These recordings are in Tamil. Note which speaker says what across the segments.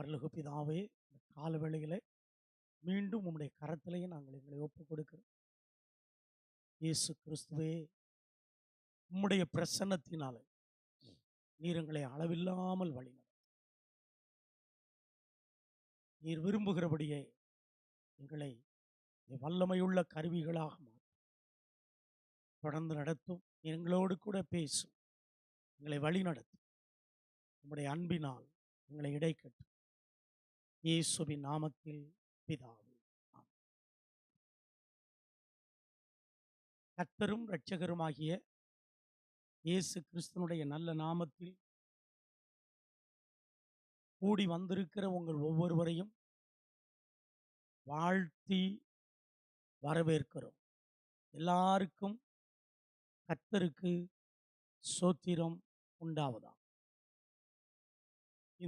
Speaker 1: பரலகு பிதாவே இந்த காலவேளையில் மீண்டும் உம்முடைய கரத்திலேயே நாங்கள் எங்களை ஒப்புக் கொடுக்கிறோம் இயேசு கிறிஸ்துவே உம்முடைய பிரசன்னத்தினாலே நீர் எங்களை அளவில்லாமல் வழி நீர் விரும்புகிறபடியே எங்களை வல்லமையுள்ள கருவிகளாக மாற்றும் தொடர்ந்து நடத்தும் எங்களோடு கூட பேசும் எங்களை வழி நடத்தும் உம்முடைய அன்பினால் எங்களை இடைக்கட்டும் இயேசுவின் நாமத்தில் பிதாவே கத்தரும் இரட்சகருமாகிய இயேசு கிறிஸ்தனுடைய நல்ல நாமத்தில் கூடி வந்திருக்கிற உங்கள் ஒவ்வொருவரையும் வாழ்த்தி வரவேற்கிறோம் எல்லாருக்கும் கத்தருக்கு சோத்திரம் உண்டாவதா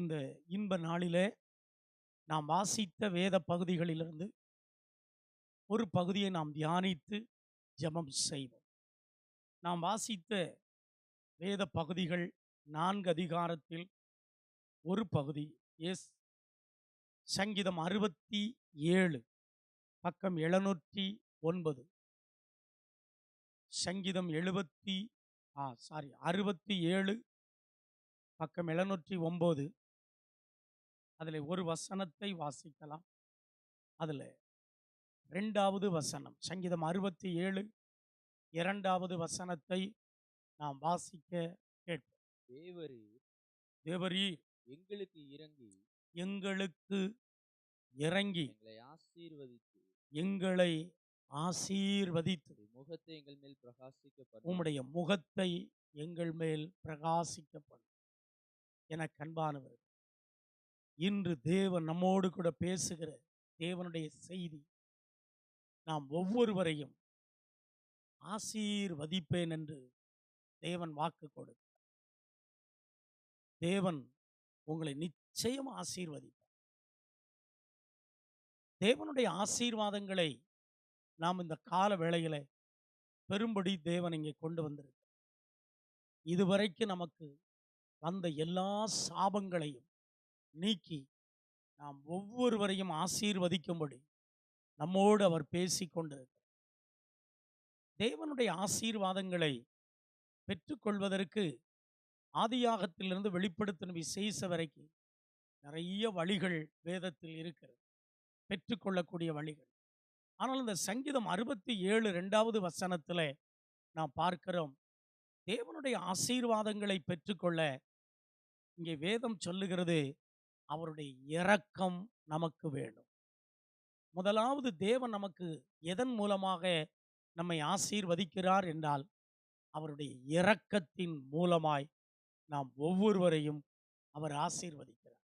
Speaker 1: இந்த இன்ப நாளிலே நாம் வாசித்த வேத பகுதிகளிலிருந்து ஒரு பகுதியை நாம் தியானித்து ஜபம் செய்வோம் நாம் வாசித்த வேத பகுதிகள் நான்கு அதிகாரத்தில் ஒரு பகுதி எஸ் சங்கீதம் அறுபத்தி ஏழு பக்கம் எழுநூற்றி ஒன்பது சங்கீதம் எழுபத்தி ஆ சாரி அறுபத்தி ஏழு பக்கம் எழுநூற்றி ஒம்பது அதில் ஒரு வசனத்தை வாசிக்கலாம் அதில் ரெண்டாவது வசனம் சங்கீதம் அறுபத்தி ஏழு இரண்டாவது வசனத்தை நாம் வாசிக்க கேட்போம்
Speaker 2: தேவரீ தேவரீ எங்களுக்கு இறங்கி
Speaker 1: எங்களுக்கு இறங்கி
Speaker 2: எங்களை ஆசீர்வதித்து
Speaker 1: எங்களை ஆசீர்வதித்து
Speaker 2: முகத்தை எங்கள் மேல் பிரகாசிக்கப்படும்
Speaker 1: உம்முடைய முகத்தை எங்கள் மேல் பிரகாசிக்கப்படும் என கண்பானவர்கள் இன்று தேவன் நம்மோடு கூட பேசுகிற தேவனுடைய செய்தி நாம் ஒவ்வொருவரையும் ஆசீர்வதிப்பேன் என்று தேவன் வாக்கு கொடுத்தார் தேவன் உங்களை நிச்சயம் ஆசீர்வதிப்பார் தேவனுடைய ஆசீர்வாதங்களை நாம் இந்த கால வேளையில பெரும்படி தேவன் இங்கே கொண்டு வந்திருக்க இதுவரைக்கும் நமக்கு வந்த எல்லா சாபங்களையும் நீக்கி நாம் ஒவ்வொருவரையும் ஆசீர்வதிக்கும்படி நம்மோடு அவர் பேசி தேவனுடைய ஆசீர்வாதங்களை பெற்றுக்கொள்வதற்கு ஆதியாகத்திலிருந்து வெளிப்படுத்தின விசேஷ வரைக்கும் நிறைய வழிகள் வேதத்தில் இருக்கிறது பெற்றுக்கொள்ளக்கூடிய வழிகள் ஆனால் இந்த சங்கீதம் அறுபத்தி ஏழு ரெண்டாவது வசனத்தில் நாம் பார்க்கிறோம் தேவனுடைய ஆசீர்வாதங்களை பெற்றுக்கொள்ள இங்கே வேதம் சொல்லுகிறது அவருடைய இரக்கம் நமக்கு வேணும் முதலாவது தேவன் நமக்கு எதன் மூலமாக நம்மை ஆசீர்வதிக்கிறார் என்றால் அவருடைய இரக்கத்தின் மூலமாய் நாம் ஒவ்வொருவரையும் அவர் ஆசீர்வதிக்கிறார்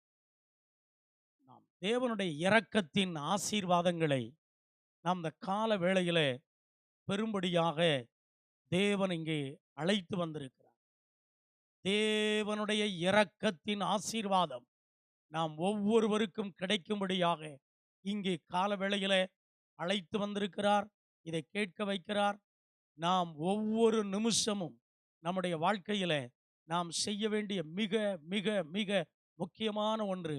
Speaker 1: நாம் தேவனுடைய இரக்கத்தின் ஆசீர்வாதங்களை நாம் இந்த கால வேளையில் பெரும்படியாக தேவன் இங்கே அழைத்து வந்திருக்கிறார் தேவனுடைய இரக்கத்தின் ஆசீர்வாதம் நாம் ஒவ்வொருவருக்கும் கிடைக்கும்படியாக இங்கே காலவேளையில அழைத்து வந்திருக்கிறார் இதை கேட்க வைக்கிறார் நாம் ஒவ்வொரு நிமிஷமும் நம்முடைய வாழ்க்கையில நாம் செய்ய வேண்டிய மிக மிக மிக முக்கியமான ஒன்று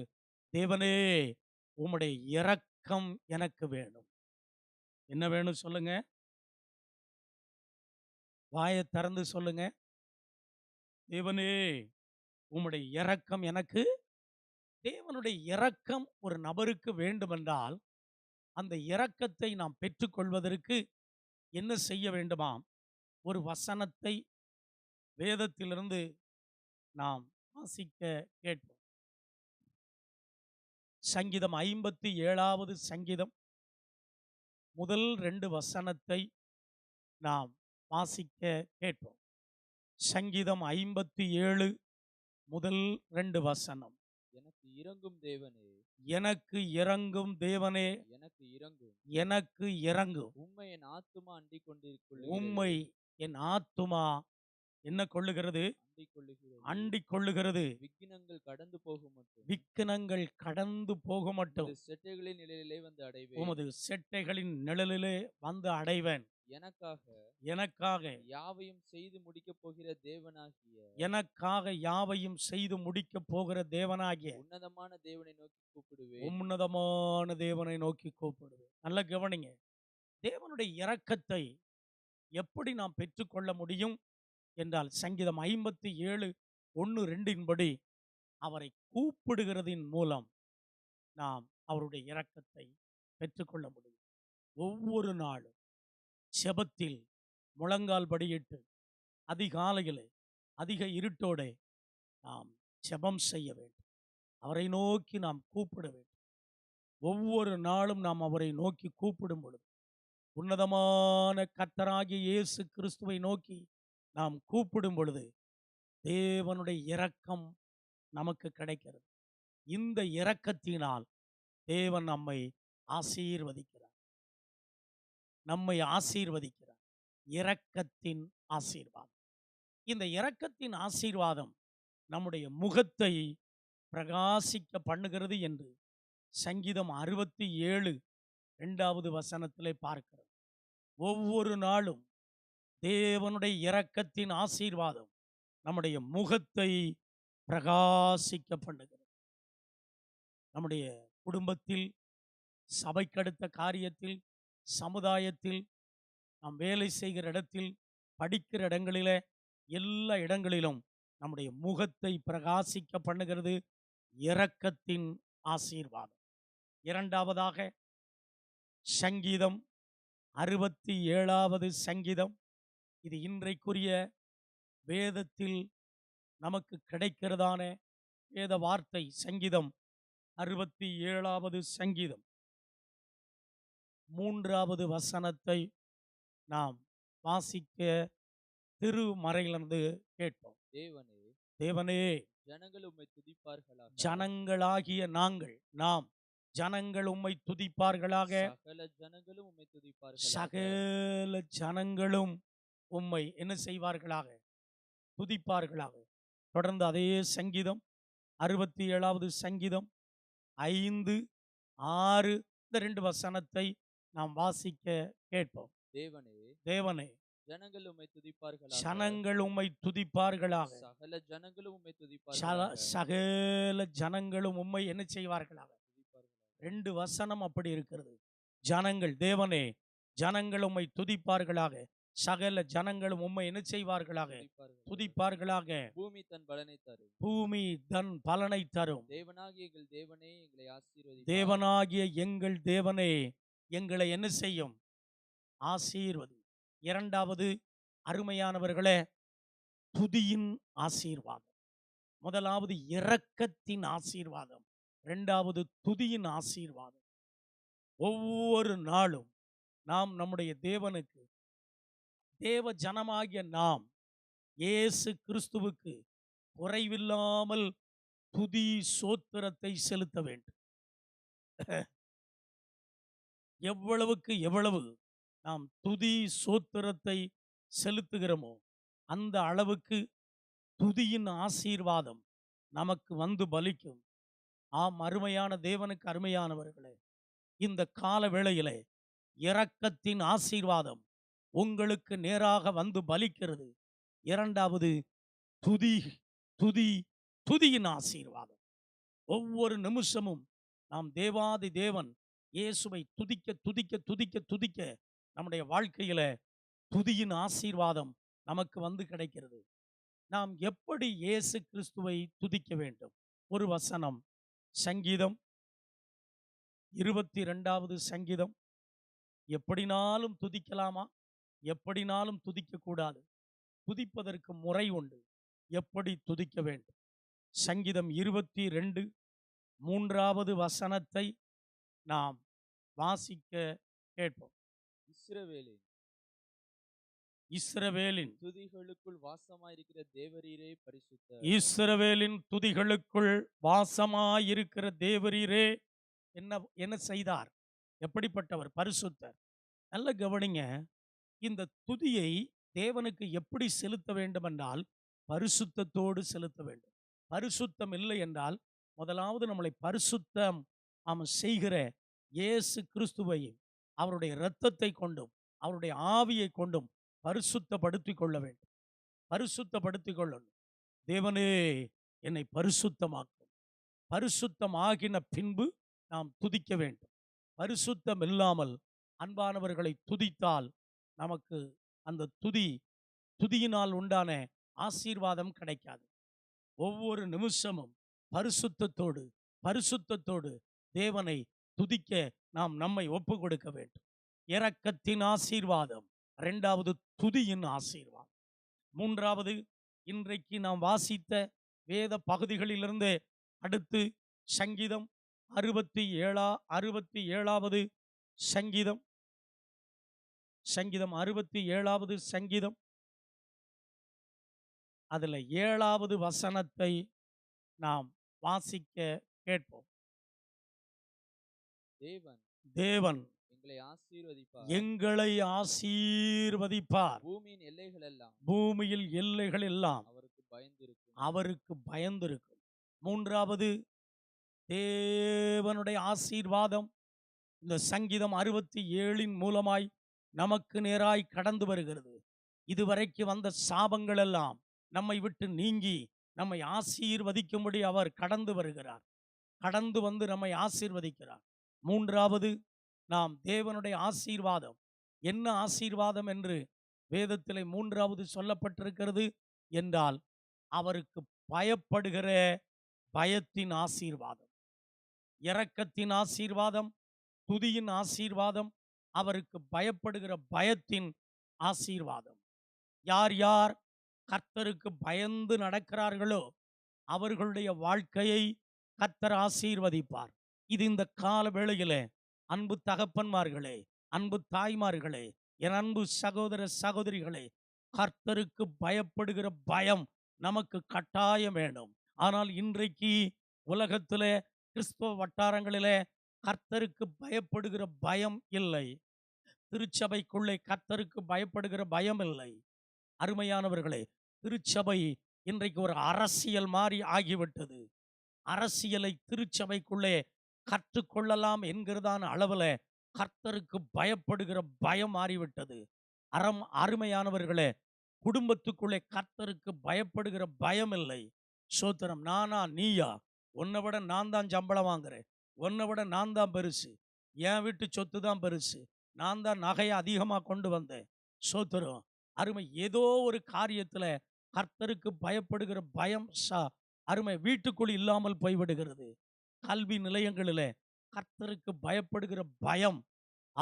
Speaker 1: தேவனே உம்முடைய இரக்கம் எனக்கு வேணும் என்ன வேணும் சொல்லுங்க வாயை திறந்து சொல்லுங்க தேவனே உம்முடைய இரக்கம் எனக்கு தேவனுடைய இரக்கம் ஒரு நபருக்கு வேண்டுமென்றால் அந்த இரக்கத்தை நாம் பெற்றுக்கொள்வதற்கு என்ன செய்ய வேண்டுமாம் ஒரு வசனத்தை வேதத்திலிருந்து நாம் வாசிக்க கேட்போம் சங்கீதம் ஐம்பத்தி ஏழாவது சங்கீதம் முதல் ரெண்டு வசனத்தை நாம் வாசிக்க கேட்போம் சங்கீதம் ஐம்பத்தி ஏழு முதல் ரெண்டு வசனம்
Speaker 2: இறங்கும் தேவனே
Speaker 1: எனக்கு இறங்கும் தேவனே
Speaker 2: எனக்கு இறங்கும்
Speaker 1: எனக்கு இறங்கும்
Speaker 2: உண்மை என் ஆத்துமா அண்டிக் கொண்டிருக்கிறது
Speaker 1: உண்மை என் ஆத்துமா என்ன கொள்ளுகிறது
Speaker 2: அண்டிக் கொள்ளுகிறது விக்கினங்கள் கடந்து போக மட்டும்
Speaker 1: விக்கினங்கள் கடந்து போக மட்டும்
Speaker 2: செட்டைகளின் நிழலிலே வந்து அடைவேன்
Speaker 1: உமது செட்டைகளின் நிழலிலே வந்து அடைவேன் எனக்காக எனக்காக
Speaker 2: யாவையும் செய்து முடிக்க போகிற தேவனாகிய
Speaker 1: எனக்காக யாவையும் செய்து முடிக்க போகிற தேவனாகிய
Speaker 2: உன்னதமான தேவனை நோக்கி கூப்பிடுவேன்
Speaker 1: உன்னதமான தேவனை நோக்கி கூப்பிடுவேன் நல்ல கவனிங்க தேவனுடைய இரக்கத்தை எப்படி நாம் பெற்றுக்கொள்ள முடியும் என்றால் சங்கீதம் ஐம்பத்தி ஏழு ஒன்று ரெண்டின்படி அவரை கூப்பிடுகிறதின் மூலம் நாம் அவருடைய இரக்கத்தை பெற்றுக்கொள்ள முடியும் ஒவ்வொரு நாளும் செபத்தில் முழங்கால் படியிட்டு அதிகாலையிலே அதிக இருட்டோடு நாம் செபம் செய்ய வேண்டும் அவரை நோக்கி நாம் கூப்பிட வேண்டும் ஒவ்வொரு நாளும் நாம் அவரை நோக்கி கூப்பிடும் பொழுது உன்னதமான கத்தராகிய இயேசு கிறிஸ்துவை நோக்கி நாம் கூப்பிடும் பொழுது தேவனுடைய இரக்கம் நமக்கு கிடைக்கிறது இந்த இரக்கத்தினால் தேவன் நம்மை ஆசீர்வதிக்கிறார் நம்மை ஆசீர்வதிக்கிறார் இரக்கத்தின் ஆசீர்வாதம் இந்த இரக்கத்தின் ஆசீர்வாதம் நம்முடைய முகத்தை பிரகாசிக்க பண்ணுகிறது என்று சங்கீதம் அறுபத்தி ஏழு ரெண்டாவது வசனத்திலே பார்க்கிறோம் ஒவ்வொரு நாளும் தேவனுடைய இரக்கத்தின் ஆசீர்வாதம் நம்முடைய முகத்தை பிரகாசிக்க பண்ணுகிறது நம்முடைய குடும்பத்தில் சபைக்கடுத்த காரியத்தில் சமுதாயத்தில் நாம் வேலை செய்கிற இடத்தில் படிக்கிற இடங்களில எல்லா இடங்களிலும் நம்முடைய முகத்தை பிரகாசிக்க பண்ணுகிறது இரக்கத்தின் ஆசீர்வாதம் இரண்டாவதாக சங்கீதம் அறுபத்தி ஏழாவது சங்கீதம் இது இன்றைக்குரிய வேதத்தில் நமக்கு கிடைக்கிறதான வேத வார்த்தை சங்கீதம் அறுபத்தி ஏழாவது சங்கீதம் மூன்றாவது வசனத்தை நாம் வாசிக்க திருமறையிலிருந்து கேட்டோம்
Speaker 2: தேவனே தேவனே ஜனங்கள் உம்மை துதிப்பார்களா
Speaker 1: ஜனங்களாகிய நாங்கள் நாம் ஜனங்கள் உம்மை துதிப்பார்களாக
Speaker 2: சகல ஜனங்களும் உம்மை துதிப்பார்கள்
Speaker 1: சகல ஜனங்களும் உம்மை என்ன செய்வார்களாக துதிப்பார்களாக தொடர்ந்து அதே சங்கீதம் அறுபத்தி ஏழாவது சங்கீதம் ஐந்து ஆறு இந்த ரெண்டு வசனத்தை நாம் வாசிக்க கேட்போம்
Speaker 2: தேவனே தேவனே ஜனங்கள் உம்மை துதிப்பார்கள்
Speaker 1: ஜனங்கள் உம்மை துதிப்பார்களாக
Speaker 2: சகல ஜனங்களும் உம்மை
Speaker 1: துதிப்பார்கள் சகல ஜனங்களும் உம்மை என்ன செய்வார்களாக ரெண்டு வசனம் அப்படி இருக்கிறது ஜனங்கள் தேவனே ஜனங்கள் உம்மை துதிப்பார்களாக சகல ஜனங்களும் உம்மை என்ன செய்வார்களாக துதிப்பார்களாக
Speaker 2: பூமி தன் பலனை தரும்
Speaker 1: பூமி தன் பலனை தரும்
Speaker 2: தேவனாகிய எங்கள் தேவனே எங்களை ஆசீர்வதி
Speaker 1: தேவனாகிய எங்கள் தேவனே எங்களை என்ன செய்யும் ஆசீர்வது இரண்டாவது அருமையானவர்களே துதியின் ஆசீர்வாதம் முதலாவது இரக்கத்தின் ஆசீர்வாதம் ரெண்டாவது துதியின் ஆசீர்வாதம் ஒவ்வொரு நாளும் நாம் நம்முடைய தேவனுக்கு தேவ ஜனமாகிய நாம் இயேசு கிறிஸ்துவுக்கு குறைவில்லாமல் துதி சோத்திரத்தை செலுத்த வேண்டும் எவ்வளவுக்கு எவ்வளவு நாம் துதி சோத்திரத்தை செலுத்துகிறோமோ அந்த அளவுக்கு துதியின் ஆசீர்வாதம் நமக்கு வந்து பலிக்கும் ஆம் அருமையான தேவனுக்கு அருமையானவர்களே இந்த கால வேளையிலே இரக்கத்தின் ஆசீர்வாதம் உங்களுக்கு நேராக வந்து பலிக்கிறது இரண்டாவது துதி துதி துதியின் ஆசீர்வாதம் ஒவ்வொரு நிமிஷமும் நாம் தேவாதி தேவன் இயேசுவை துதிக்க துதிக்க துதிக்க துதிக்க நம்முடைய வாழ்க்கையில் துதியின் ஆசீர்வாதம் நமக்கு வந்து கிடைக்கிறது நாம் எப்படி இயேசு கிறிஸ்துவை துதிக்க வேண்டும் ஒரு வசனம் சங்கீதம் இருபத்தி ரெண்டாவது சங்கீதம் எப்படினாலும் துதிக்கலாமா எப்படினாலும் துதிக்கக்கூடாது துதிப்பதற்கு முறை உண்டு எப்படி துதிக்க வேண்டும் சங்கீதம் இருபத்தி ரெண்டு மூன்றாவது வசனத்தை நாம் வாசிக்க கேட்போம்
Speaker 2: இஸ்ரவேலின்
Speaker 1: இஸ்ரவேலின்
Speaker 2: துதிகளுக்குள் வாசமாயிருக்கிற தேவரீரே பரிசுத்த
Speaker 1: இஸ்ரவேலின் துதிகளுக்குள் வாசமாயிருக்கிற தேவரீரே என்ன என்ன செய்தார் எப்படிப்பட்டவர் பரிசுத்தர் நல்ல கவனிங்க இந்த துதியை தேவனுக்கு எப்படி செலுத்த வேண்டும் என்றால் பரிசுத்தத்தோடு செலுத்த வேண்டும் பரிசுத்தம் இல்லை என்றால் முதலாவது நம்மளை பரிசுத்தம் நாம் செய்கிற இயேசு கிறிஸ்துவையும் அவருடைய இரத்தத்தை கொண்டும் அவருடைய ஆவியை கொண்டும் பரிசுத்தப்படுத்தி கொள்ள வேண்டும் பரிசுத்தப்படுத்தி கொள்ளணும் தேவனே என்னை பரிசுத்தமாக்கும் பரிசுத்தம் ஆகின பின்பு நாம் துதிக்க வேண்டும் பரிசுத்தம் இல்லாமல் அன்பானவர்களை துதித்தால் நமக்கு அந்த துதி துதியினால் உண்டான ஆசீர்வாதம் கிடைக்காது ஒவ்வொரு நிமிஷமும் பரிசுத்தத்தோடு பரிசுத்தத்தோடு தேவனை துதிக்க நாம் நம்மை ஒப்பு கொடுக்க வேண்டும் இரக்கத்தின் ஆசீர்வாதம் ரெண்டாவது துதியின் ஆசீர்வாதம் மூன்றாவது இன்றைக்கு நாம் வாசித்த வேத பகுதிகளிலிருந்து அடுத்து சங்கீதம் அறுபத்தி ஏழா அறுபத்தி ஏழாவது சங்கீதம் சங்கீதம் அறுபத்தி ஏழாவது சங்கீதம் அதில் ஏழாவது வசனத்தை நாம் வாசிக்க கேட்போம்
Speaker 2: தேவன் தேவன் எங்களை ஆசீர்வதிப்பார்
Speaker 1: எங்களை ஆசீர்வதிப்பார்
Speaker 2: பூமியின் எல்லைகள் எல்லாம்
Speaker 1: பூமியில் எல்லைகள் எல்லாம்
Speaker 2: அவருக்கு பயந்திருக்கும்
Speaker 1: அவருக்கு பயந்திருக்கும் மூன்றாவது தேவனுடைய ஆசீர்வாதம் இந்த சங்கீதம் அறுபத்தி ஏழின் மூலமாய் நமக்கு நேராய் கடந்து வருகிறது இதுவரைக்கு வந்த சாபங்கள் எல்லாம் நம்மை விட்டு நீங்கி நம்மை ஆசீர்வதிக்கும்படி அவர் கடந்து வருகிறார் கடந்து வந்து நம்மை ஆசீர்வதிக்கிறார் மூன்றாவது நாம் தேவனுடைய ஆசீர்வாதம் என்ன ஆசீர்வாதம் என்று வேதத்திலே மூன்றாவது சொல்லப்பட்டிருக்கிறது என்றால் அவருக்கு பயப்படுகிற பயத்தின் ஆசீர்வாதம் இரக்கத்தின் ஆசீர்வாதம் துதியின் ஆசீர்வாதம் அவருக்கு பயப்படுகிற பயத்தின் ஆசீர்வாதம் யார் யார் கர்த்தருக்கு பயந்து நடக்கிறார்களோ அவர்களுடைய வாழ்க்கையை கர்த்தர் ஆசீர்வதிப்பார் இது இந்த கால வேளையிலே அன்பு தகப்பன்மார்களே அன்பு தாய்மார்களே என் அன்பு சகோதர சகோதரிகளே கர்த்தருக்கு பயப்படுகிற பயம் நமக்கு கட்டாயம் வேணும் ஆனால் இன்றைக்கு உலகத்தில் கிறிஸ்துவ வட்டாரங்களிலே கர்த்தருக்கு பயப்படுகிற பயம் இல்லை திருச்சபைக்குள்ளே கர்த்தருக்கு பயப்படுகிற பயம் இல்லை அருமையானவர்களே திருச்சபை இன்றைக்கு ஒரு அரசியல் மாறி ஆகிவிட்டது அரசியலை திருச்சபைக்குள்ளே கற்றுக்கொள்ளலாம் என்கிறதான அளவில் கர்த்தருக்கு பயப்படுகிற பயம் மாறிவிட்டது அறம் அருமையானவர்களே குடும்பத்துக்குள்ளே கர்த்தருக்கு பயப்படுகிற பயம் இல்லை சோத்திரம் நானா நீயா உன்னை விட நான் தான் சம்பளம் வாங்குறேன் உன்னை விட நான் தான் பெருசு என் வீட்டு சொத்து தான் பெருசு நான் தான் நகையை அதிகமாக கொண்டு வந்தேன் சோத்திரம் அருமை ஏதோ ஒரு காரியத்தில் கர்த்தருக்கு பயப்படுகிற பயம் சா அருமை வீட்டுக்குள் இல்லாமல் போய்விடுகிறது கல்வி நிலையங்களில் கர்த்தருக்கு பயப்படுகிற பயம்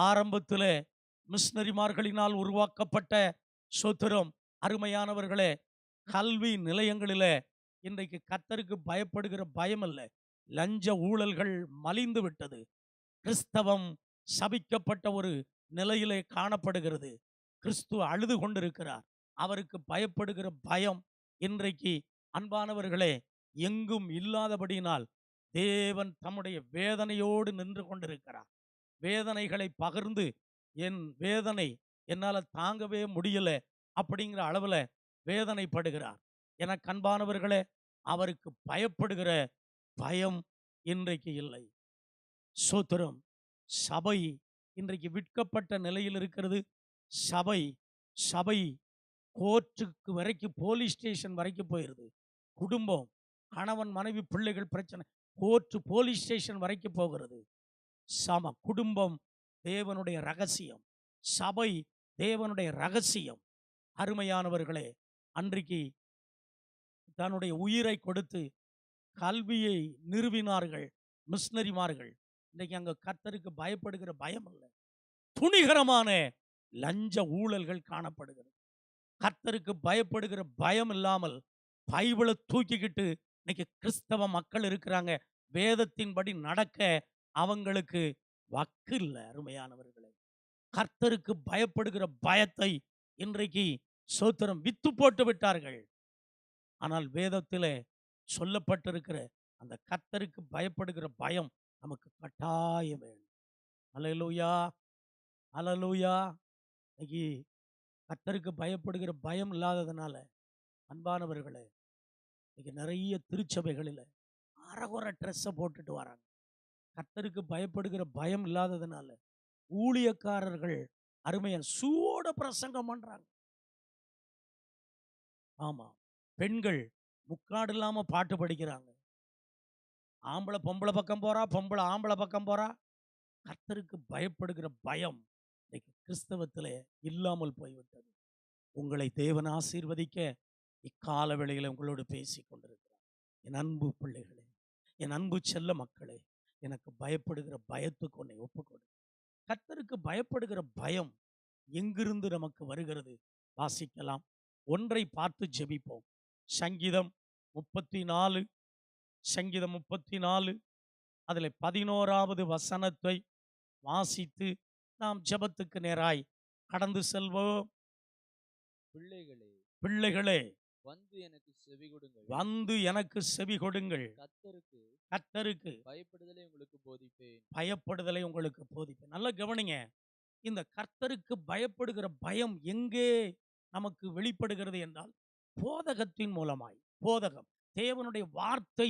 Speaker 1: ஆரம்பத்தில் மிஷினரிமார்களினால் உருவாக்கப்பட்ட சொத்துரம் அருமையானவர்களே கல்வி நிலையங்களில் இன்றைக்கு கத்தருக்கு பயப்படுகிற பயம் அல்ல லஞ்ச ஊழல்கள் மலிந்து விட்டது கிறிஸ்தவம் சபிக்கப்பட்ட ஒரு நிலையிலே காணப்படுகிறது கிறிஸ்து அழுது கொண்டிருக்கிறார் அவருக்கு பயப்படுகிற பயம் இன்றைக்கு அன்பானவர்களே எங்கும் இல்லாதபடியினால் தேவன் தம்முடைய வேதனையோடு நின்று கொண்டிருக்கிறார் வேதனைகளை பகிர்ந்து என் வேதனை என்னால் தாங்கவே முடியல அப்படிங்கிற அளவில் வேதனைப்படுகிறார் என கண்பானவர்களே அவருக்கு பயப்படுகிற பயம் இன்றைக்கு இல்லை சோத்திரம் சபை இன்றைக்கு விற்கப்பட்ட நிலையில் இருக்கிறது சபை சபை கோர்ட்டுக்கு வரைக்கும் போலீஸ் ஸ்டேஷன் வரைக்கும் போயிடுது குடும்பம் கணவன் மனைவி பிள்ளைகள் பிரச்சனை கோர்ட்டு போலீஸ் ஸ்டேஷன் வரைக்கும் போகிறது சம குடும்பம் தேவனுடைய ரகசியம் சபை தேவனுடைய ரகசியம் அருமையானவர்களே அன்றைக்கு தன்னுடைய உயிரை கொடுத்து கல்வியை நிறுவினார்கள் மிஷினரிமார்கள் இன்றைக்கு அங்கே கத்தருக்கு பயப்படுகிற பயம் இல்லை துணிகரமான லஞ்ச ஊழல்கள் காணப்படுகிறது கத்தருக்கு பயப்படுகிற பயம் இல்லாமல் பைபிளை தூக்கிக்கிட்டு இன்னைக்கு கிறிஸ்தவ மக்கள் இருக்கிறாங்க வேதத்தின்படி நடக்க அவங்களுக்கு வக்கு இல்லை அருமையானவர்களே கர்த்தருக்கு பயப்படுகிற பயத்தை இன்றைக்கு சோத்திரம் வித்து போட்டு விட்டார்கள் ஆனால் வேதத்தில் சொல்லப்பட்டிருக்கிற அந்த கர்த்தருக்கு பயப்படுகிற பயம் நமக்கு கட்டாயம் வேணும் அலலூயா அலலூயா இன்னைக்கு கர்த்தருக்கு பயப்படுகிற பயம் இல்லாததுனால அன்பானவர்களே இன்றைக்கி நிறைய திருச்சபைகளில் அறகுறை ட்ரெஸ்ஸை போட்டுட்டு வராங்க கத்தருக்கு பயப்படுகிற பயம் இல்லாததுனால ஊழியக்காரர்கள் அருமையா சூட பிரசங்கம் பண்றாங்க ஆமா பெண்கள் முக்காடு இல்லாம பாட்டு படிக்கிறாங்க ஆம்பளை பொம்பளை பக்கம் போறா பொம்பளை ஆம்பளை பக்கம் போறா கத்தருக்கு பயப்படுகிற பயம் இன்னைக்கு கிறிஸ்தவத்தில் இல்லாமல் போய்விட்டது உங்களை தேவன் ஆசீர்வதிக்க இக்கால வேளையில் உங்களோடு பேசி கொண்டிருக்கிறேன் என் அன்பு பிள்ளைகளே என் அன்பு செல்ல மக்களே எனக்கு பயப்படுகிற பயத்துக்கு உன்னை ஒப்புக்கொடு கத்தருக்கு பயப்படுகிற பயம் எங்கிருந்து நமக்கு வருகிறது வாசிக்கலாம் ஒன்றை பார்த்து ஜெபிப்போம் சங்கீதம் முப்பத்தி நாலு சங்கீதம் முப்பத்தி நாலு அதில் பதினோராவது வசனத்தை வாசித்து நாம் ஜபத்துக்கு நேராய் கடந்து செல்வோம்
Speaker 2: பிள்ளைகளே பிள்ளைகளே வந்து எனக்கு செவி கொடுங்கள்
Speaker 1: வந்து எனக்கு செவி கொடுங்கள்
Speaker 2: கத்தருக்கு கத்தருக்கு பயப்படுதலை உங்களுக்கு போதிப்பேன்
Speaker 1: பயப்படுதலை உங்களுக்கு போதிப்பேன் நல்லா கவனிங்க இந்த கர்த்தருக்கு பயப்படுகிற பயம் எங்கே நமக்கு வெளிப்படுகிறது என்றால் போதகத்தின் மூலமாய் போதகம் தேவனுடைய வார்த்தை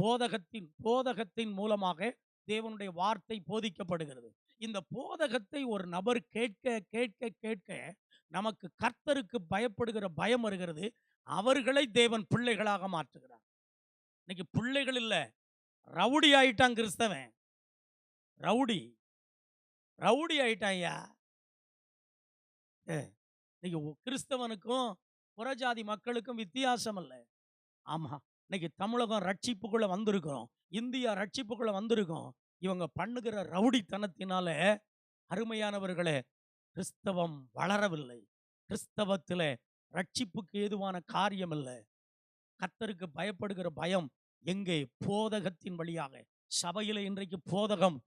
Speaker 1: போதகத்தின் போதகத்தின் மூலமாக தேவனுடைய வார்த்தை போதிக்கப்படுகிறது இந்த போதகத்தை ஒரு நபர் கேட்க கேட்க கேட்க நமக்கு கர்த்தருக்கு பயப்படுகிற பயம் வருகிறது அவர்களை தேவன் பிள்ளைகளாக மாற்றுகிறார் இன்னைக்கு பிள்ளைகள் இல்லை ரவுடி ஆயிட்டான் கிறிஸ்தவன் ரவுடி ரவுடி ஆயிட்டான் ஐயா இன்னைக்கு கிறிஸ்தவனுக்கும் புறஜாதி மக்களுக்கும் வித்தியாசம் இல்லை ஆமாம் இன்னைக்கு தமிழகம் ரட்சிப்புக்குள்ளே வந்திருக்கிறோம் இந்தியா ரட்சிப்புக்குள்ளே வந்திருக்கோம் இவங்க பண்ணுகிற ரவுடித்தனத்தினால அருமையானவர்களே கிறிஸ்தவம் வளரவில்லை கிறிஸ்தவத்தில் ரட்சிப்புக்கு ஏதுவான காரியம் இல்லை கத்தருக்கு பயப்படுகிற பயம் எங்கே போதகத்தின் வழியாக சபையில் இன்றைக்கு போதகம்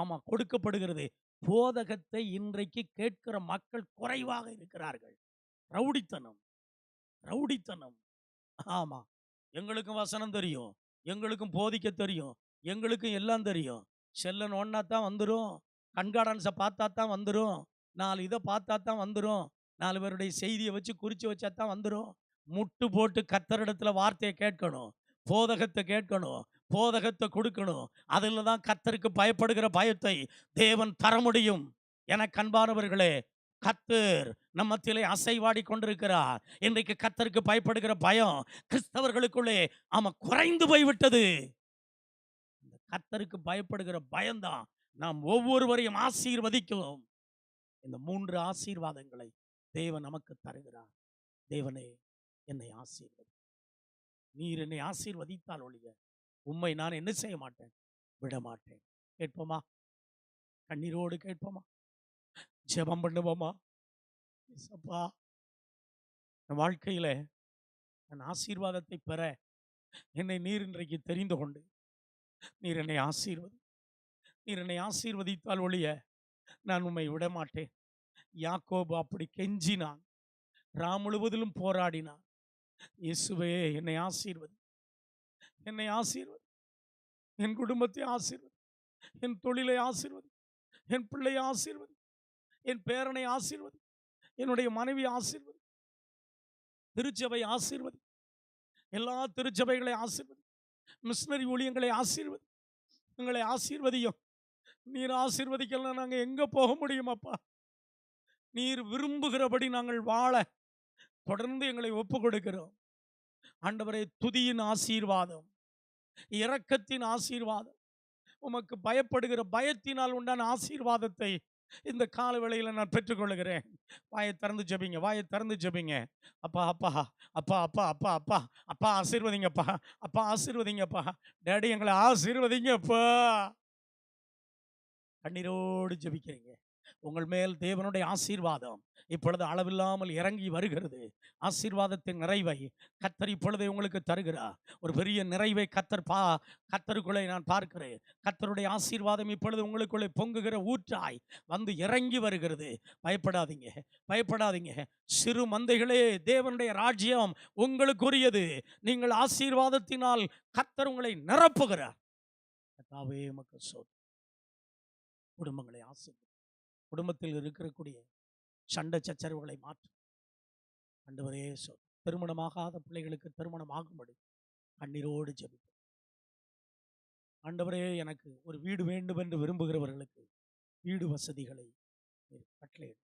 Speaker 1: ஆமாம் கொடுக்கப்படுகிறது போதகத்தை இன்றைக்கு கேட்கிற மக்கள் குறைவாக இருக்கிறார்கள் ரவுடித்தனம் ரவுடித்தனம் ஆமாம் எங்களுக்கும் வசனம் தெரியும் எங்களுக்கும் போதிக்க தெரியும் எங்களுக்கும் எல்லாம் தெரியும் செல்லை நோண்டா தான் வந்துடும் கண்கார்டன்ஸை பார்த்தா தான் வந்துடும் நாலு இதை பார்த்தா தான் வந்துடும் நாலு பேருடைய செய்தியை வச்சு குறித்து வச்சா தான் வந்துடும் முட்டு போட்டு கத்தரிடத்துல வார்த்தையை கேட்கணும் போதகத்தை கேட்கணும் போதகத்தை கொடுக்கணும் அதில் தான் கத்தருக்கு பயப்படுகிற பயத்தை தேவன் தர முடியும் என கண்பானவர்களே கத்தர் நம்ம மத்தியிலே அசைவாடி கொண்டிருக்கிறார் இன்றைக்கு கத்தருக்கு பயப்படுகிற பயம் கிறிஸ்தவர்களுக்குள்ளே ஆமாம் குறைந்து போய்விட்டது கத்தருக்கு பயப்படுகிற பயம்தான் நாம் ஒவ்வொருவரையும் ஆசீர்வதிக்கும் இந்த மூன்று ஆசீர்வாதங்களை தேவன் நமக்கு தருகிறார் தேவனே என்னை ஆசீர்வதி நீர் என்னை ஆசீர்வதித்தால் ஒழிய உண்மை நான் என்ன செய்ய மாட்டேன் விட மாட்டேன் கேட்போமா கண்ணீரோடு கேட்போமா ஜெபம் பண்ணுவோமா சப்பா என் வாழ்க்கையில் என் ஆசீர்வாதத்தை பெற என்னை நீர் இன்றைக்கு தெரிந்து கொண்டு நீர் என்னை ஆசீர்வதி நீர் என்னை ஆசீர்வதித்தால் ஒழிய நான் உண்மை விட மாட்டேன் யாக்கோபு அப்படி கெஞ்சினான் ராம் முழுவதிலும் போராடினான் இயேசுவே என்னை ஆசீர்வதி என்னை ஆசீர்வதி என் குடும்பத்தை ஆசீர்வதி என் தொழிலை ஆசீர்வதி என் பிள்ளையை ஆசீர்வதி என் பேரனை ஆசீர்வதி என்னுடைய மனைவி ஆசீர்வதி திருச்சபை ஆசீர்வதி எல்லா திருச்சபைகளை ஆசீர்வதி மிஷினரி ஊழியங்களை ஆசீர்வதி எங்களை ஆசீர்வதியும் நீர் ஆசீர்வதிக்கலாம் நாங்கள் எங்கே போக முடியும் அப்பா நீர் விரும்புகிறபடி நாங்கள் வாழ தொடர்ந்து எங்களை ஒப்பு கொடுக்கிறோம் ஆண்டவரை துதியின் ஆசீர்வாதம் இரக்கத்தின் ஆசீர்வாதம் உமக்கு பயப்படுகிற பயத்தினால் உண்டான ஆசீர்வாதத்தை இந்த கால வேளையில் நான் பெற்றுக்கொள்கிறேன் வாயை திறந்து ஜபிங்க வாயை திறந்து ஜபிங்க அப்பா அப்பா அப்பா அப்பா அப்பா அப்பா அப்பா ஆசீர்வதிங்கப்பா அப்பா ஆசீர்வதிங்கப்பா டேடி எங்களை ஆசீர்வதிங்கப்பா கண்ணீரோடு ஜபிக்கிறீங்க உங்கள் மேல் தேவனுடைய ஆசீர்வாதம் இப்பொழுது அளவில்லாமல் இறங்கி வருகிறது ஆசீர்வாதத்தின் நிறைவை கத்தர் இப்பொழுதே உங்களுக்கு தருகிறார் ஒரு பெரிய நிறைவை கத்தர் பா கத்தருக்குள்ளே நான் பார்க்கிறேன் கத்தருடைய ஆசீர்வாதம் இப்பொழுது உங்களுக்குள்ளே பொங்குகிற ஊற்றாய் வந்து இறங்கி வருகிறது பயப்படாதீங்க பயப்படாதீங்க சிறு மந்தைகளே தேவனுடைய ராஜ்யம் உங்களுக்குரியது நீங்கள் ஆசீர்வாதத்தினால் கத்தர் உங்களை நிரப்புகிறார் மக்கள் குடும்பங்களை ஆசீர்வாதம் குடும்பத்தில் இருக்கக்கூடிய சண்டை சச்சரவுகளை மாற்றும் ஆண்டவரே சொல் திருமணமாகாத பிள்ளைகளுக்கு திருமணமாகும்படி கண்ணீரோடு ஜபிப்போம் ஆண்டவரே எனக்கு ஒரு வீடு வேண்டும் என்று விரும்புகிறவர்களுக்கு வீடு வசதிகளை கட்டளையிடும்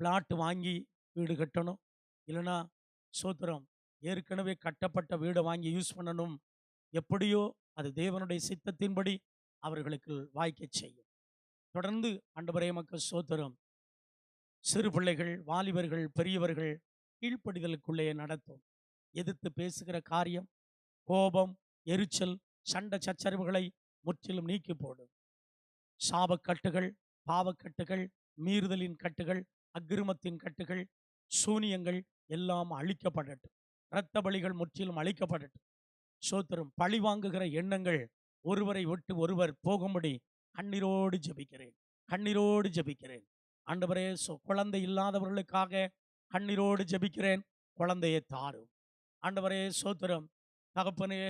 Speaker 1: பிளாட் வாங்கி வீடு கட்டணும் இல்லைன்னா சோத்திரம் ஏற்கனவே கட்டப்பட்ட வீடை வாங்கி யூஸ் பண்ணணும் எப்படியோ அது தேவனுடைய சித்தத்தின்படி அவர்களுக்கு வாய்க்க செய்யும் தொடர்ந்து ஆண்டவரே மக்கள் சோத்திரம் சிறு பிள்ளைகள் வாலிபர்கள் பெரியவர்கள் கீழ்ப்படிதலுக்குள்ளேயே நடத்தும் எதிர்த்து பேசுகிற காரியம் கோபம் எரிச்சல் சண்டை சச்சரவுகளை முற்றிலும் நீக்கி போடும் சாபக்கட்டுகள் பாவக்கட்டுகள் மீறுதலின் கட்டுகள் அக்கிரமத்தின் கட்டுகள் சூனியங்கள் எல்லாம் அழிக்கப்படட்டும் இரத்த பலிகள் முற்றிலும் அழிக்கப்படட்டும் சோத்திரம் பழி வாங்குகிற எண்ணங்கள் ஒருவரை விட்டு ஒருவர் போகும்படி கண்ணீரோடு ஜபிக்கிறேன் கண்ணீரோடு ஜபிக்கிறேன் ஆண்டவரே குழந்தை இல்லாதவர்களுக்காக கண்ணீரோடு ஜபிக்கிறேன் குழந்தையை தாரும் ஆண்டவரே சோத்திரம் தகப்பனே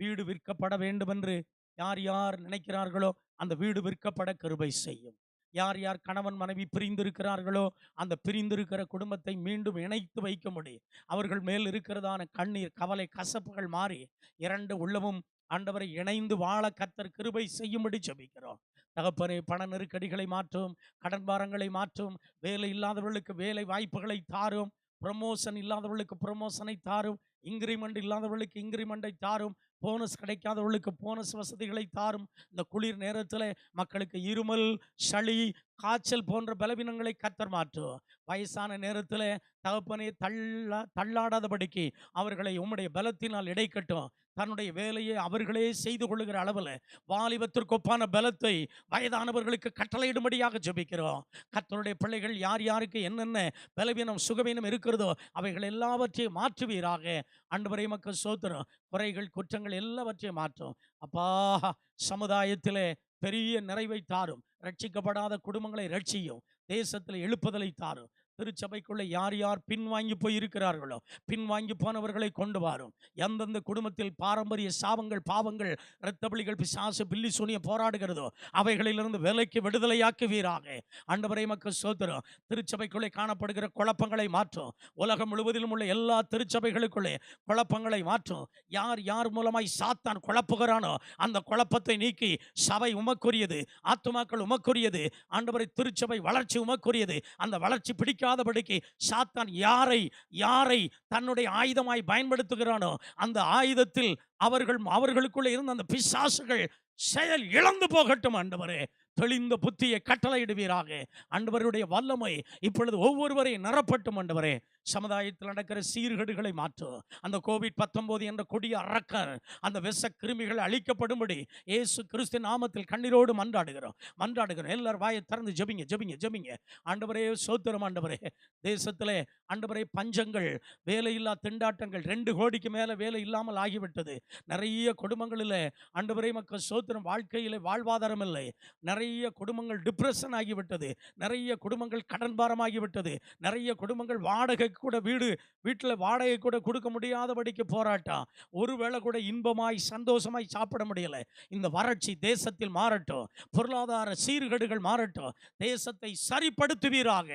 Speaker 1: வீடு விற்கப்பட வேண்டும் என்று யார் யார் நினைக்கிறார்களோ அந்த வீடு விற்கப்பட கருபை செய்யும் யார் யார் கணவன் மனைவி பிரிந்திருக்கிறார்களோ அந்த பிரிந்திருக்கிற குடும்பத்தை மீண்டும் இணைத்து வைக்க முடியும் அவர்கள் மேல் இருக்கிறதான கண்ணீர் கவலை கசப்புகள் மாறி இரண்டு உள்ளமும் ஆண்டவரை இணைந்து வாழ கத்தர் கிருபை செய்யும்படி ஜபிக்கிறோம் தகப்பனே பண நெருக்கடிகளை மாற்றும் கடன் பாரங்களை மாற்றும் வேலை இல்லாதவர்களுக்கு வேலை வாய்ப்புகளை தாரும் ப்ரமோஷன் இல்லாதவர்களுக்கு ப்ரமோஷனை தாரும் இன்க்ரிமெண்ட் இல்லாதவர்களுக்கு இன்க்ரிமெண்ட்டை தாரும் போனஸ் கிடைக்காதவர்களுக்கு போனஸ் வசதிகளை தாரும் இந்த குளிர் நேரத்தில் மக்களுக்கு இருமல் சளி காய்ச்சல் போன்ற பலவீனங்களை கத்தர் மாற்றும் வயசான நேரத்தில் தகப்பனை தள்ள தள்ளாடாதபடிக்கு அவர்களை உம்முடைய பலத்தினால் இடைக்கட்டும் தன்னுடைய வேலையை அவர்களே செய்து கொள்ளுகிற அளவில் வாலிபத்திற்கு ஒப்பான பலத்தை வயதானவர்களுக்கு கட்டளையிடும்படியாக ஜபிக்கிறோம் கத்தனுடைய பிள்ளைகள் யார் யாருக்கு என்னென்ன பலவீனம் சுகவீனம் இருக்கிறதோ அவைகள் எல்லாவற்றையும் மாற்றுவீராக அன்பரை மக்கள் சோத்திரம் குறைகள் குற்றங்கள் எல்லாவற்றையும் மாற்றும் அப்பா சமுதாயத்திலே பெரிய நிறைவை தாரும் ரட்சிக்கப்படாத குடும்பங்களை ரட்சியும் தேசத்தில் எழுப்புதலை தாரும் திருச்சபைக்குள்ளே யார் யார் பின்வாங்கி போய் இருக்கிறார்களோ பின்வாங்கி போனவர்களை கொண்டு வரும் எந்தெந்த குடும்பத்தில் பாரம்பரிய சாபங்கள் பாவங்கள் பிள்ளைகள் பிசாசு பில்லி சூனிய போராடுகிறதோ அவைகளிலிருந்து விலைக்கு விடுதலையாக்குவீராக அண்டவரை மக்கள் சோதரும் திருச்சபைக்குள்ளே காணப்படுகிற குழப்பங்களை மாற்றும் உலகம் முழுவதிலும் உள்ள எல்லா திருச்சபைகளுக்குள்ளே குழப்பங்களை மாற்றும் யார் யார் மூலமாய் சாத்தான் குழப்புகிறானோ அந்த குழப்பத்தை நீக்கி சபை உமக்குரியது ஆத்துமாக்கள் உமக்குரியது ஆண்டவரை திருச்சபை வளர்ச்சி உமக்குரியது அந்த வளர்ச்சி பிடிக்க இல்லாதபடிக்கு சாத்தான் யாரை யாரை தன்னுடைய ஆயுதமாய் பயன்படுத்துகிறானோ அந்த ஆயுதத்தில் அவர்கள் அவர்களுக்குள்ளே இருந்த அந்த பிசாசுகள் செயல் இழந்து போகட்டும் அண்டவரே தெளிந்த புத்தியை கட்டளையிடுவீராக அண்டவருடைய வல்லமை இப்பொழுது ஒவ்வொருவரையும் நிரப்பட்டும் அண்டவரே சமுதாயத்தில் நடக்கிற சீர்கேடுகளை மாற்றும் அந்த கோவிட் பத்தொன்பது என்ற கொடிய அறக்கர் அந்த விச கிருமிகள் அழிக்கப்படும்படி ஏசு கிறிஸ்து நாமத்தில் கண்ணீரோடு மன்றாடுகிறோம் மன்றாடுகிறோம் எல்லாரும் வாயை திறந்து ஜபிங்க ஜபிங்க ஜபிங்க ஆண்டவரே சோத்திரம் ஆண்டவரே தேசத்திலே ஆண்டவரே பஞ்சங்கள் வேலையில்லா திண்டாட்டங்கள் ரெண்டு கோடிக்கு மேலே வேலை இல்லாமல் ஆகிவிட்டது நிறைய குடும்பங்களில் ஆண்டவரே மக்கள் சோத்திரம் வாழ்க்கையில் வாழ்வாதாரம் இல்லை நிறைய குடும்பங்கள் டிப்ரெஷன் ஆகிவிட்டது நிறைய குடும்பங்கள் கடன் பாரமாகிவிட்டது நிறைய குடும்பங்கள் வாடகை வாடகைக்கு கூட வீடு வீட்டில் வாடகை கூட கொடுக்க முடியாதபடிக்கு போராட்டம் ஒருவேளை கூட இன்பமாய் சந்தோஷமாய் சாப்பிட முடியலை இந்த வறட்சி தேசத்தில் மாறட்டும் பொருளாதார சீர்கேடுகள் மாறட்டும் தேசத்தை சரிப்படுத்துவீராக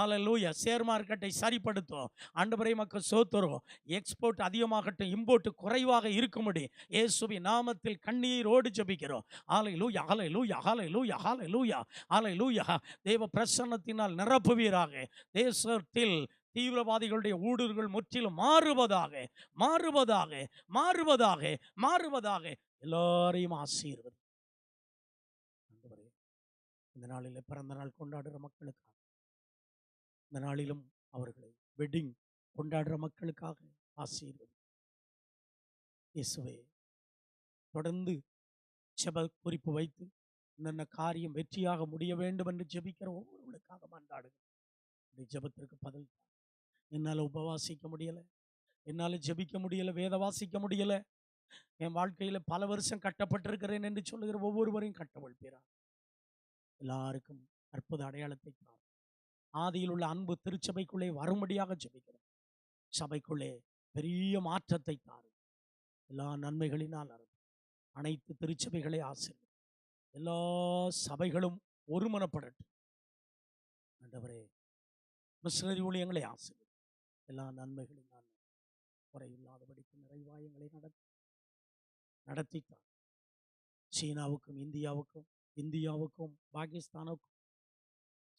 Speaker 1: ஆலலூயா ஷேர் மார்க்கெட்டை சரிப்படுத்தும் ஆண்டவரை மக்கள் சோத்துறோம் எக்ஸ்போர்ட் அதிகமாகட்டும் இம்போர்ட் குறைவாக இருக்கும்படி ஏசுபி நாமத்தில் கண்ணீரோடு ஜபிக்கிறோம் ஆலை லூயா ஆலை லூயா ஆலை லூயா ஆலை லூயா ஆலை லூயா தேவ பிரசன்னத்தினால் நிரப்புவீராக தேசத்தில் தீவிரவாதிகளுடைய ஊடுருவல் முற்றிலும் மாறுவதாக மாறுவதாக மாறுவதாக மாறுவதாக எல்லாரையும் ஆசீர்வது இந்த நாளில் பிறந்த நாள் கொண்டாடுற மக்களுக்காக இந்த நாளிலும் அவர்களை வெட்டிங் கொண்டாடுற மக்களுக்காக ஆசீர்வது இயேசுவே தொடர்ந்து செப குறிப்பு வைத்து என்னென்ன காரியம் வெற்றியாக முடிய வேண்டும் என்று ஜெபிக்கிற ஒவ்வொருவருக்காக மாண்டாடுங்க இந்த ஜெபத்திற்கு பதில் என்னால் உபவாசிக்க முடியலை என்னால் ஜெபிக்க முடியலை வேத வாசிக்க முடியலை என் வாழ்க்கையில் பல வருஷம் கட்டப்பட்டிருக்கிறேன் என்று சொல்லுகிற ஒவ்வொருவரையும் கட்டவழ்ப்பீரான் எல்லாருக்கும் அற்புத அடையாளத்தை காணும் ஆதியில் உள்ள அன்பு திருச்சபைக்குள்ளே வரும்படியாக ஜபிக்கிறோம் சபைக்குள்ளே பெரிய மாற்றத்தை தாரும் எல்லா நன்மைகளினால் அருள் அனைத்து திருச்சபைகளை ஆசிரியர் எல்லா சபைகளும் ஒருமனப்படட்டும் ஆண்டவரே மிஷினரி ஊழியங்களை ஆசிரியர் எல்லா நன்மைகளும் நான் குறையில்லாதபடிக்கு நிறைவாயங்களை நடத்தி நடத்தித்தான் சீனாவுக்கும் இந்தியாவுக்கும் இந்தியாவுக்கும் பாகிஸ்தானுக்கும்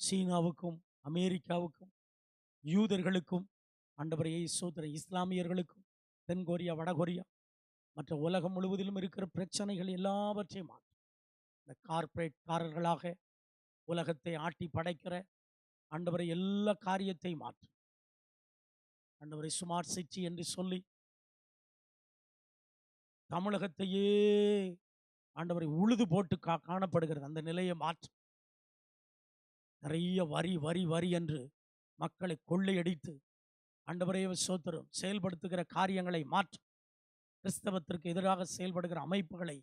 Speaker 1: சீனாவுக்கும் அமெரிக்காவுக்கும் யூதர்களுக்கும் ஆண்டவர் சோதர இஸ்லாமியர்களுக்கும் தென்கொரியா வடகொரியா மற்ற உலகம் முழுவதிலும் இருக்கிற பிரச்சனைகள் எல்லாவற்றையும் மாற்றும் இந்த காரர்களாக உலகத்தை ஆட்டி படைக்கிற ஆண்டவரை எல்லா காரியத்தையும் மாற்றும் அண்டவரை சுமார் சிச்சி என்று சொல்லி தமிழகத்தையே ஆண்டவரை உழுது போட்டு கா காணப்படுகிறது அந்த நிலையை மாற்று நிறைய வரி வரி வரி என்று மக்களை கொள்ளையடித்து ஆண்டவரைய சோத்திரம் செயல்படுத்துகிற காரியங்களை மாற்று கிறிஸ்தவத்திற்கு எதிராக செயல்படுகிற அமைப்புகளை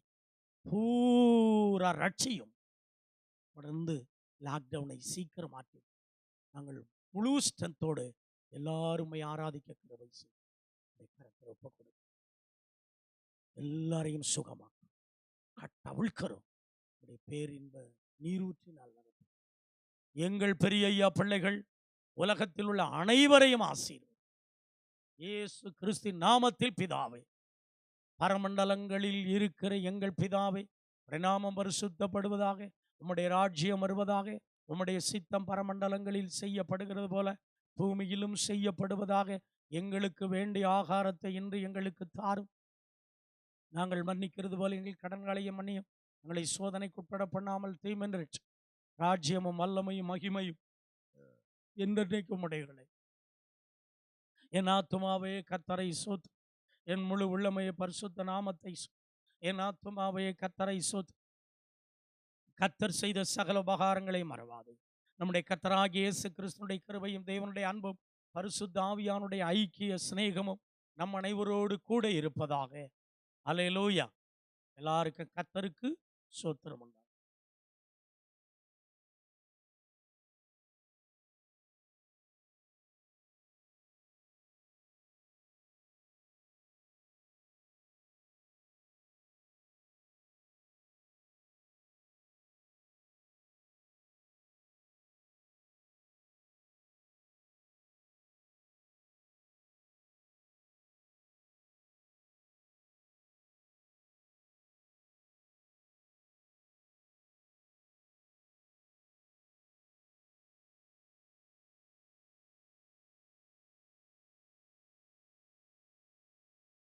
Speaker 1: பூரா ரட்சியும் தொடர்ந்து லாக்டவுனை சீக்கிரம் மாற்றி நாங்கள் முழு ஸ்ட்ரென்த்தோடு எல்லாருமே ஆராதிக்க கிருபை செய்யும் ஒப்ப கொடு எல்லாரையும் சுகமாக்கும் கட்டவிழ்க்கிறோம் பேரின்ப நீரூற்றி நாள் எங்கள் பெரிய ஐயா பிள்ளைகள் உலகத்தில் உள்ள அனைவரையும் ஆசீர்வதி இயேசு கிறிஸ்தின் நாமத்தில் பிதாவே பரமண்டலங்களில் இருக்கிற எங்கள் பிதாவே பரிணாமம் பரிசுத்தப்படுவதாக உம்முடைய ராஜ்யம் வருவதாக உம்முடைய சித்தம் பரமண்டலங்களில் செய்யப்படுகிறது போல பூமியிலும் செய்யப்படுவதாக எங்களுக்கு வேண்டிய ஆகாரத்தை இன்று எங்களுக்கு தாரும் நாங்கள் மன்னிக்கிறது போல எங்கள் கடன்களையும் மன்னியும் எங்களை சோதனைக்கு உட்பட பண்ணாமல் தீமென்று ராஜ்யமும் வல்லமையும் மகிமையும் என்றைக்கும் உடையவில்லை என் ஆத்துமாவே கத்தரை சோத்து என் முழு உள்ளமையை பரிசுத்த நாமத்தை என் ஆத்துமாவே கத்தரை சோத்து கத்தர் செய்த சகல உபகாரங்களை மறவாது நம்முடைய கத்தராக இயேசு கிறிஸ்தனுடைய கிருபையும் தேவனுடைய அன்பும் பரிசுத்த ஆவியானுடைய ஐக்கிய சிநேகமும் நம் அனைவரோடு கூட இருப்பதாக அலையலோயா எல்லாருக்கும் கத்தருக்கு சோத்திரம்